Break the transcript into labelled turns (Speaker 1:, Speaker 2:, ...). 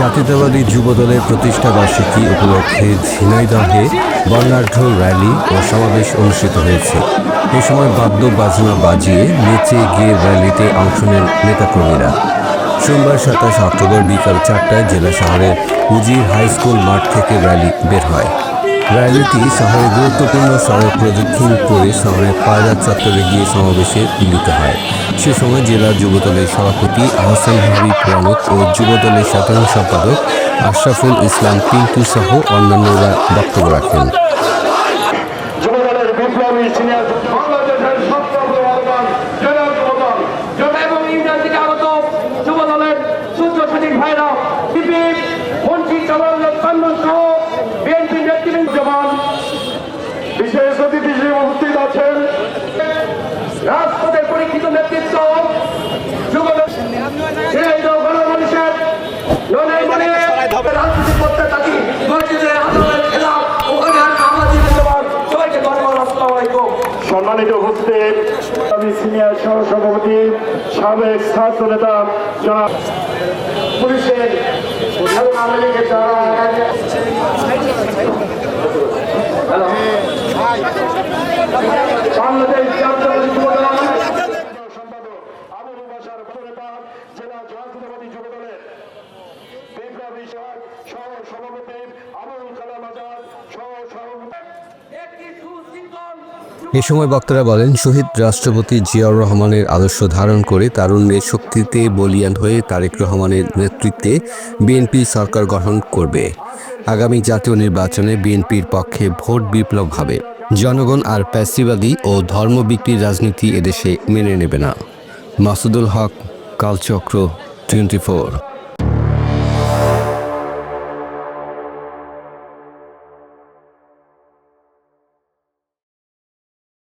Speaker 1: জাতীয়তাবাদী যুবদলের প্রতিষ্ঠা বার্ষিকী উপলক্ষে ঝিনাইদহে বর্ণাঢ্য র্যালি ও সমাবেশ অনুষ্ঠিত হয়েছে। এ সময় বাদ্য বাজনা বাজিয়ে নেচে গিয়ে র্যালিতে অংশ নেন নেতাকর্মীরা। সোমবার সাতাশ অক্টোবর বিকাল চারটায় জেলা শহরের উজির হাই স্কুল মাঠ থেকে র্যালি বের হয়। র্যালিটি শহরের গুরুত্বপূর্ণ সড়ক প্রদক্ষিণ করে শহরের পায়রা চত্বরে গিয়ে সমাবেশে মিলিত হয়। সে সময় জেলা যুবদলের সভাপতি আহসান হাবিব প্রণব ও যুবদলের সাধারণ সম্পাদক আশরাফুল ইসলাম পিন্টু সহ অন্যান্যরা বক্তব্য রাখেন।
Speaker 2: বিপ্লবী সিনিয়র বাংলাদেশের সবচেয়ে সম্মানিত উপস্থিত আমি সিনিয়র সহ সভাপতি সাবেক ছাত্র নেতা পুলিশের সহ সভাপতি আবুল কালাম আজাদ সহ সভাপতি
Speaker 1: এ সময় বক্তারা বলেন, শহীদ রাষ্ট্রপতি জিয়াউর রহমানের আদর্শ ধারণ করে তারুণ্যের শক্তিতে বলিয়ান হয়ে তারেক রহমানের নেতৃত্বে বিএনপি সরকার গঠন করবে। আগামী জাতীয় নির্বাচনে বিএনপির পক্ষে ভোট বিপ্লব হবে। জনগণ আর প্যাসিবাদী ও ধর্ম বিক্রির রাজনীতি এদেশে মেনে নেবে না। Masudul Haq, Kalchakra, twenty four.